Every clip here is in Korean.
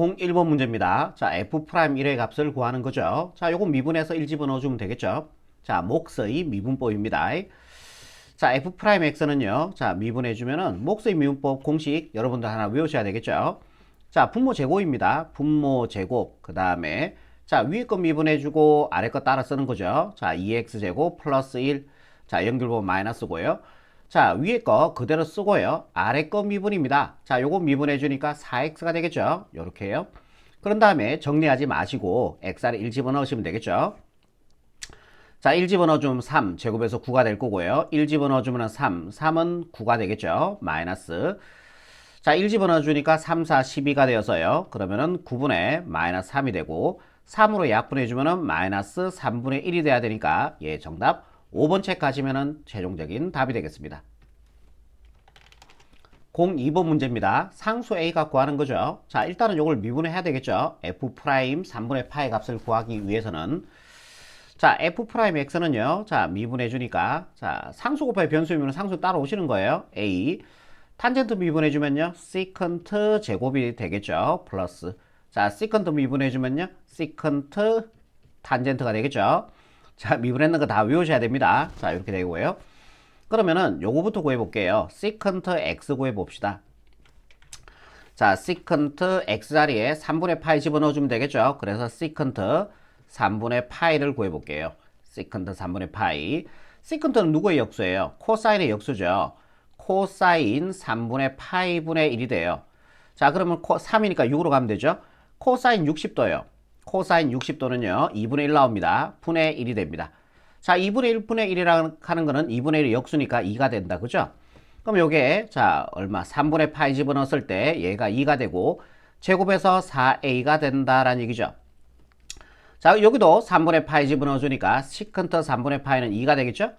01번 문제입니다. 자, f'1의 값을 구하는 거죠. 자, 요거 미분해서 1 집어넣어주면 되겠죠. 자, 목서의 미분법입니다. 자, f'x는요. 자, 미분해주면은 목서의 미분법 공식 여러분들 하나 외우셔야 되겠죠. 자, 분모 제곱입니다. 분모 제곱. 그 다음에 자, 위에 거 미분해주고 아래 거 따라 쓰는 거죠. 자, 2x제곱 플러스 1. 자, 연결부 마이너스고요. 자, 위에 거 그대로 쓰고요. 아래 거 미분입니다. 자, 요거 미분해 주니까 4x가 되겠죠. 요렇게요. 그런 다음에 정리하지 마시고 x를 1 집어넣으시면 되겠죠. 자, 1 집어넣어주면 3, 제곱에서 9가 될 거고요. 1 집어넣어주면 3, 3은 9가 되겠죠. 마이너스. 자, 1 집어넣어주니까 3, 4, 12가 되어서요. 그러면은 9분의 마이너스 3이 되고, 3으로 약분해주면은 마이너스 3분의 1이 돼야 되니까, 예, 정답 5번 체크하시면은 최종적인 답이 되겠습니다. 02번 문제입니다. 상수 A가 구하는 거죠. 자, 일단은 이걸 미분해야 되겠죠. F' 3분의 파의 값을 구하기 위해서는 자, F'X는요. 자, 미분해 주니까 자, 상수 곱하기 변수이면 상수 따로 오시는 거예요. A 탄젠트 미분해 주면요. 시컨트 제곱이 되겠죠. 플러스 자, 시컨트 미분해 주면요. 시컨트 탄젠트가 되겠죠. 자, 미분했는 거 다 외우셔야 됩니다. 자, 이렇게 되고요. 그러면은 요거부터 구해 볼게요. 시컨트 x 구해 봅시다. 자, 시컨트 x 자리에 3분의 파이 집어넣어 주면 되겠죠. 그래서 시컨트 3분의 파이를 구해 볼게요. 시컨트 3분의 파이. 시컨트는 누구의 역수예요? 코사인의 역수죠. 코사인 3분의 파이분의 1이 돼요. 자, 그러면 코, 3이니까 6으로 가면 되죠. 코사인 60도요. 코사인 60도는요. 2분의 1 나옵니다. 분의 1이 됩니다. 자, 2분의 1 분의 1이라고 하는 거는 2분의 1이 역수니까 2가 된다. 그죠? 그럼 요게 자, 얼마? 3분의 파이 집어넣었을 때 얘가 2가 되고 제곱해서 4a가 된다라는 얘기죠. 자, 여기도 3분의 파이 집어넣어 주니까 시컨트 3분의 파이는 2가 되겠죠?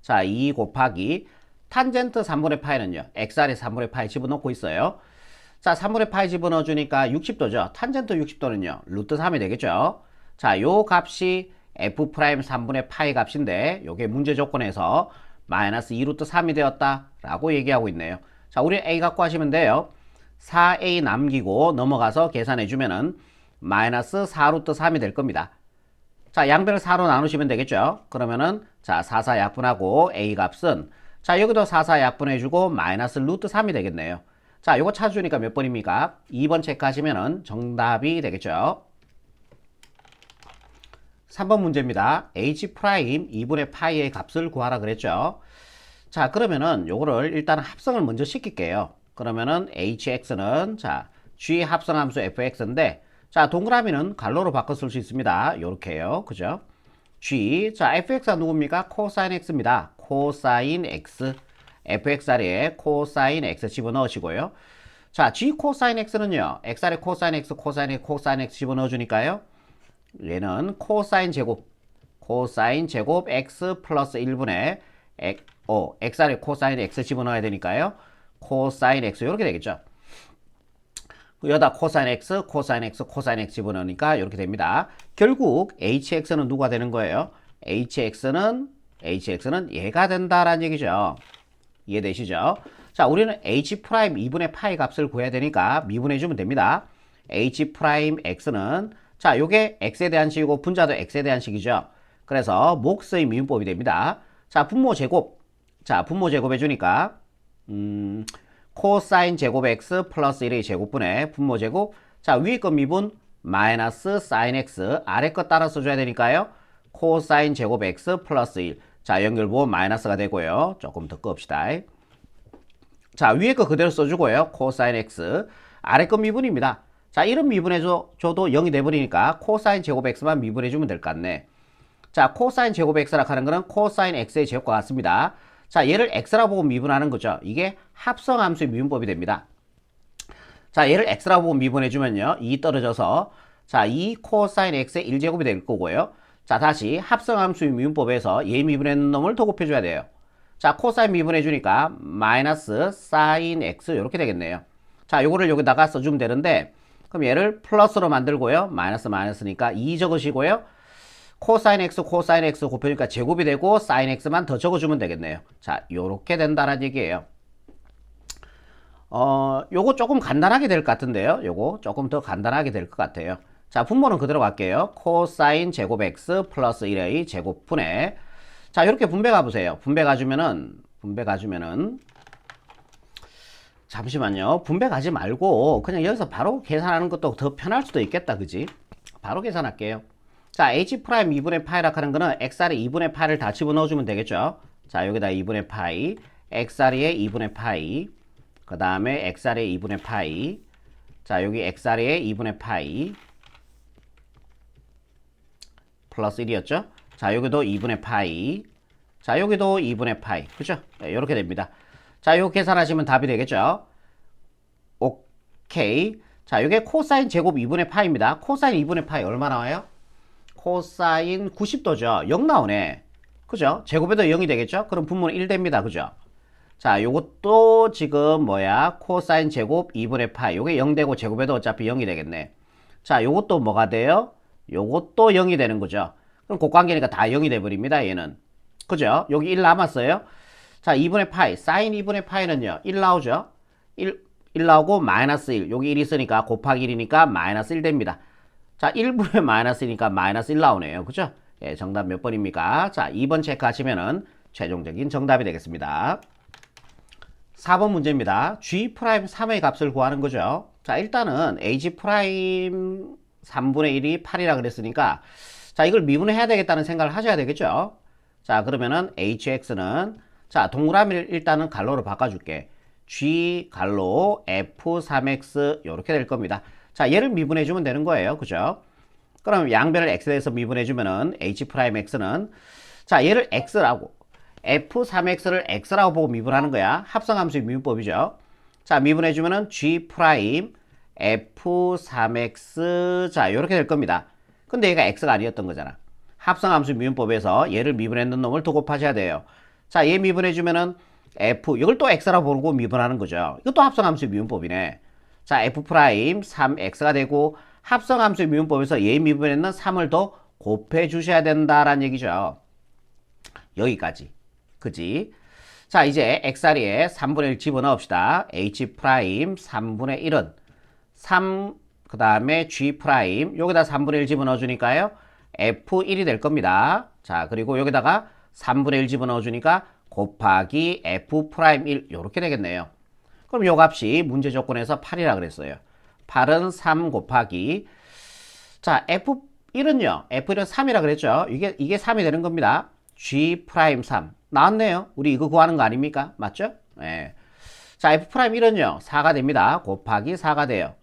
자, 2 곱하기 탄젠트 3분의 파이는요. xr에 3분의 파이 집어넣고 있어요. 자, 3분의 파이 집어넣어 주니까 60도죠. 탄젠트 60도는요. 루트 3이 되겠죠. 자, 요 값이 f' 3분의 파이 값인데 요게 문제 조건에서 마이너스 2루트 3이 되었다 라고 얘기하고 있네요. 자, 우리 a 갖고 하시면 돼요. 4a 남기고 넘어가서 계산해 주면은 마이너스 4루트 3이 될 겁니다. 자, 양변을 4로 나누시면 되겠죠. 그러면은 자, 4, 4 약분하고 a 값은 자, 여기도 4, 4 약분해주고 마이너스 루트 3이 되겠네요. 자, 요거 찾아주니까 몇 번입니까? 2번 체크하시면은 정답이 되겠죠. 3번 문제입니다. h 프라임 2분의 파이의 값을 구하라 그랬죠. 자, 그러면은 요거를 일단 합성을 먼저 시킬게요. 그러면은 hx는 자, g 합성함수 fx인데 자, 동그라미는 갈로로 바꿔 쓸 수 있습니다. 요렇게요. 그죠? g 자, fx가 누굽니까? 코사인 x입니다. 코사인 x fx 자리에 코사인 x 집어넣으시고요. 자, g 코사인 x는요. x 아래 코사인 x 코사인 x 코사인 x 집어넣어 주니까요. 얘는 코사인 제곱 코사인 제곱 x 플러스 1분의 x, 어, x 아래 코사인 x 집어넣어야 되니까요. 코사인 x 이렇게 되겠죠. 여기다 코사인 x, 코사인 x, 코사인 x 집어넣으니까 이렇게 됩니다. 결국 hx는 누가 되는 거예요? hx는 hx는 얘가 된다라는 얘기죠. 이해되시죠? 자, 우리는 h 프라임 2분의 파이 값을 구해야 되니까 미분해 주면 됩니다. h 프라임 x는 자, 요게 x에 대한 식이고 분자도 x에 대한 식이죠. 그래서 몫의 미분법이 됩니다. 자, 분모 제곱. 자, 분모 제곱해 주니까 음, 코사인 제곱 x 플러스 1의 제곱분의 분모 제곱. 자, 위에 거 미분 마이너스 사인 x 아래 거 따라 써줘야 되니까요. 코사인 제곱 x 플러스 1. 자, 연결부 마이너스가 되고요. 조금 더 끕시다. 자, 위에 거 그대로 써주고요. 코사인 x. 아래 거 미분입니다. 자, 이런 미분해줘도 0이 돼버리니까 코사인 제곱 x만 미분해주면 될 것 같네. 자, 코사인 제곱 x라 하는 거는 코사인 x의 제곱과 같습니다. 자, 얘를 x라 보고 미분하는 거죠. 이게 합성함수의 미분법이 됩니다. 자, 얘를 x라 보고 미분해주면요. 2 떨어져서 자, 2 코사인 x의 1제곱이 될 거고요. 자, 다시 합성함수의 미분법에서 얘 미분했는 놈을 더 곱해줘야 돼요. 자, 코사인 미분해주니까 마이너스 사인 x 이렇게 되겠네요. 자, 요거를 여기다가 써주면 되는데 그럼 얘를 플러스로 만들고요. 마이너스 마이너스니까 2 적으시고요. 코사인 x 코사인 x 곱해니까 제곱이 되고 사인 x만 더 적어주면 되겠네요. 자, 요렇게 된다는 얘기예요. 어, 요거 조금 간단하게 될 것 같은데요. 요거 조금 더 간단하게 될 것 같아요. 자, 분모는 그대로 갈게요. 코사인 제곱 x 플러스 1a 제곱분의 자, 이렇게 분배 가보세요. 분배 가주면은 분배 가주면은 잠시만요. 분배 가지 말고 그냥 여기서 바로 계산하는 것도 더 편할 수도 있겠다. 그지? 바로 계산할게요. 자, h 프라임 2분의 파이라고 하는 거는 xr에 2분의 파이를 다 집어넣어 주면 되겠죠. 자, 여기다 2분의 파이, xr에 2분의 파이, 그 다음에 xr에 2분의 파이, 자, 여기 xr에 2분의 파이, 플러스 1이었죠? 자, 여기도 2분의 파이, 자, 여기도 2분의 파이, 그죠? 네, 이렇게 됩니다. 자, 요 계산하시면 답이 되겠죠? 오케이. 자, 이게 코사인 제곱 2분의 파입니다. 코사인 2분의 파이 얼마 나와요? 코사인 90도죠. 0 나오네. 그죠? 제곱에도 0이 되겠죠? 그럼 분모는 1 됩니다. 그죠? 자, 요것도 지금 뭐야? 코사인 제곱 2분의 파이. 요게 0 되고 제곱에도 어차피 0이 되겠네. 자, 요것도 뭐가 돼요? 요것도 0이 되는 거죠. 그럼 곱관계니까 다 0이 돼 버립니다. 얘는. 그죠? 여기 1 남았어요. 자, 2분의 파이. 사인 2분의 파이는요. 1 나오죠? 1, 1 나오고 마이너스 1. 여기 1 있으니까 곱하기 1이니까 마이너스 1 됩니다. 자, 1분의 마이너스니까 마이너스 1 나오네요. 그죠? 예, 정답 몇 번입니까? 자, 2번 체크하시면은 최종적인 정답이 되겠습니다. 4번 문제입니다. g 프라임 3의 값을 구하는 거죠. 자, 일단은 a 프라임 3분의 1이 8이라 그랬으니까 자, 이걸 미분해야 되겠다는 생각을 하셔야 되겠죠. 자, 그러면은 hx는 자, 동그라미를 일단은 갈로로 바꿔줄게. g 갈로 f3x 이렇게 될 겁니다. 자, 얘를 미분해 주면 되는 거예요. 그죠? 그럼 양변을 x에서 미분해 주면은 h 프라임 x는 자, 얘를 x라고 f3x를 x라고 보고 미분하는 거야. 합성함수의 미분법이죠. 자, 미분해 주면은 g f3x 자, 이렇게 될 겁니다. 근데 얘가 x가 아니었던 거잖아. 합성함수 미분법에서 얘를 미분했는 놈을 더 곱하셔야 돼요. 자, 얘 미분해 주면은 f 이걸 또 x라고 보고 미분하는 거죠. 이것도 합성함수 미분법이네. 자, f 프라임 3x가 되고 합성함수 미분법에서 얘 미분했는 3을 더 곱해 주셔야 된다라는 얘기죠. 여기까지. 그지? 자, 이제 x자리에 3분의 1 집어넣읍시다. h 프라임 3분의 1은 3, 그 다음에 g 프라임, 여기다 3분의 1 집어넣어 주니까요. f1이 될 겁니다. 자, 그리고 여기다가 3분의 1 집어넣어 주니까 곱하기 f 프라임 1, 요렇게 되겠네요. 그럼 요 값이 문제 조건에서 8이라 그랬어요. 8은 3 곱하기, 자, f1은요, f1은 3이라 그랬죠. 이게, 이게 3이 되는 겁니다. g 프라임 3. 나왔네요. 우리 이거 구하는 거 아닙니까? 맞죠? 예. 자, f 프라임 1은요, 4가 됩니다. 곱하기 4가 돼요.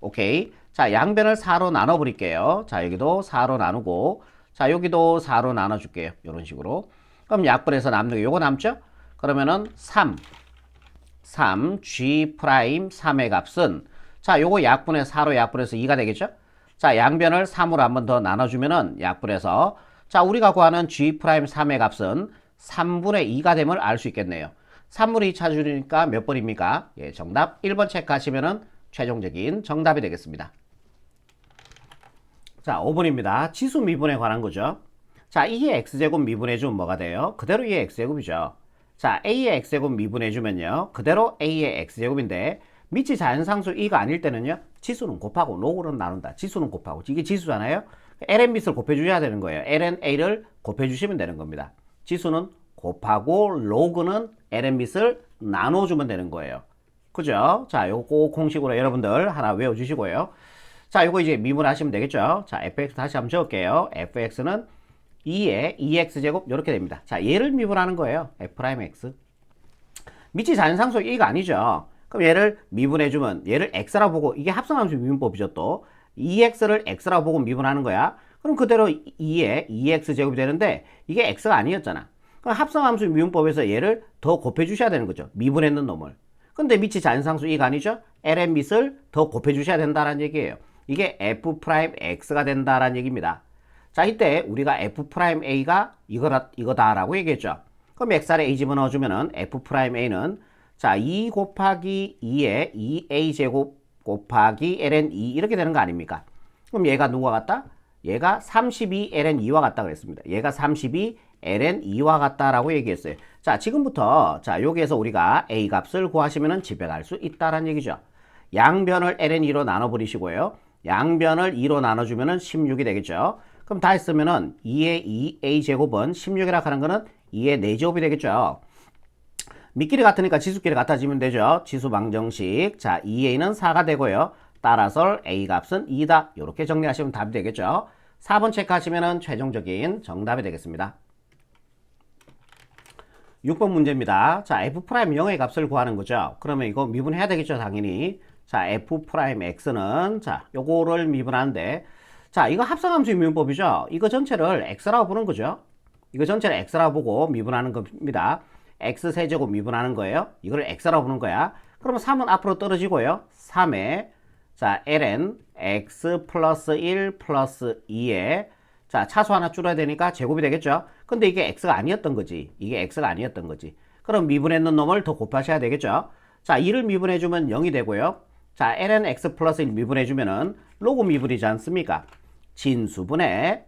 오케이. 자, 양변을 4로 나눠 버릴게요. 자, 여기도 4로 나누고, 자, 여기도 4로 나눠 줄게요. 이런 식으로. 그럼 약분해서 남는 게 요거 남죠? 그러면은 3. 3, g 프라임 3의 값은, 자, 요거 약분해 4로 약분해서 2가 되겠죠? 자, 양변을 3으로 한 번 더 나눠 주면은 약분해서, 자, 우리가 구하는 g 프라임 3의 값은 3분의 2가 됨을 알 수 있겠네요. 3분의 2 찾으니까 몇 번입니까? 예, 정답 1번 체크하시면은 최종적인 정답이 되겠습니다. 자, 5번입니다. 지수 미분에 관한 거죠. 자, 2의 x제곱 미분해주면 뭐가 돼요? 그대로 2의 x제곱이죠. 자, a의 x제곱 미분해주면요. 그대로 a의 x제곱인데 밑이 자연상수 2가 아닐 때는요. 지수는 곱하고 로그는 나눈다. 지수는 곱하고. 이게 지수잖아요. ln 밑을 곱해주셔야 되는 거예요. ln a를 곱해주시면 되는 겁니다. 지수는 곱하고 로그는 ln 밑을 나눠주면 되는 거예요. 그죠? 자, 요거 공식으로 여러분들 하나 외워주시고요. 자, 요거 이제 미분하시면 되겠죠? 자, fx 다시 한번 적을게요. fx는 2의 2x제곱 이렇게 됩니다. 자, 얘를 미분하는 거예요. f'x. 밑이 자연상수 1가 아니죠. 그럼 얘를 미분해주면 얘를 x라고 보고 이게 합성함수 미분법이죠 또. 2x를 x라고 보고 미분하는 거야. 그럼 그대로 2의 2x제곱이 되는데 이게 x가 아니었잖아. 그럼 합성함수 미분법에서 얘를 더 곱해주셔야 되는 거죠. 미분했는 놈을. 근데 밑이 자연상수 2가 아니죠? ln 밑을 더 곱해주셔야 된다는 얘기예요. 이게 f'x가 된다라는 얘기입니다. 자, 이때 우리가 f'a가 이거다, 이거다라고 얘기했죠. 그럼 xr에 a 집어넣어주면은 f'a는 자, 2 곱하기 2에 2a 제곱 곱하기 ln 2 이렇게 되는 거 아닙니까? 그럼 얘가 누가 같다? 얘가 32 ln 2와 같다 그랬습니다. 얘가 32 ln 2와 같다라고 얘기했어요. 자, 지금부터 자, 여기에서 우리가 a 값을 구하시면은 집에 갈 수 있다라는 얘기죠. 양변을 ln 2로 나눠 버리시고요. 양변을 2로 나눠 주면은 16이 되겠죠. 그럼 다 했으면은 2의 2a 제곱은 16이라 하는 거는 2의 4제곱이 되겠죠. 밑길이 같으니까 지수끼리 같아지면 되죠. 지수 방정식. 자, 2a는 4가 되고요. 따라서 a 값은 2다. 이렇게 정리하시면 답이 되겠죠. 4번 체크하시면 최종적인 정답이 되겠습니다. 6번 문제입니다. 자, f'0의 값을 구하는 거죠. 그러면 이거 미분해야 되겠죠, 당연히. 자, f'x는 자, 요거를 미분하는데 자, 이거 합성함수 미분법이죠. 이거 전체를 x라고 부르는 거죠. 이거 전체를 x라고 보고 미분하는 겁니다. x 세제곱 미분하는 거예요. 이걸 x라고 부르는 거야. 그러면 3은 앞으로 떨어지고요. 3에 자, ln x 플러스 1 플러스 2에 자, 차수 하나 줄여야 되니까 제곱이 되겠죠? 근데 이게 x가 아니었던 거지. 이게 x가 아니었던 거지. 그럼 미분했는 놈을 더 곱하셔야 되겠죠? 자, 2를 미분해주면 0이 되고요. 자, ln x 플러스 1 미분해주면은 로그 미분이지 않습니까? 진수분의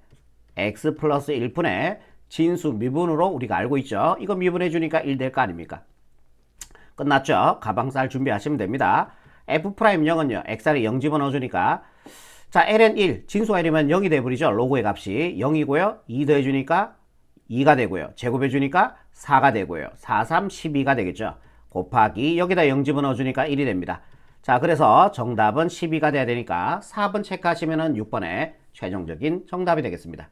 x 플러스 1분의 진수 미분으로 우리가 알고 있죠? 이거 미분해주니까 1 될 거 아닙니까? 끝났죠? 가방 쌀 준비하시면 됩니다. f'0은요, xr에 0 집어넣어주니까 자, ln 1, 진수가 1이면 0이 돼버리죠. 로고의 값이 0이고요. 2 더해주니까 2가 되고요. 제곱해주니까 4가 되고요. 4, 3, 12가 되겠죠. 곱하기 여기다 0 집어넣어주니까 1이 됩니다. 자, 그래서 정답은 12가 돼야 되니까 4번 체크하시면 6번에 최종적인 정답이 되겠습니다.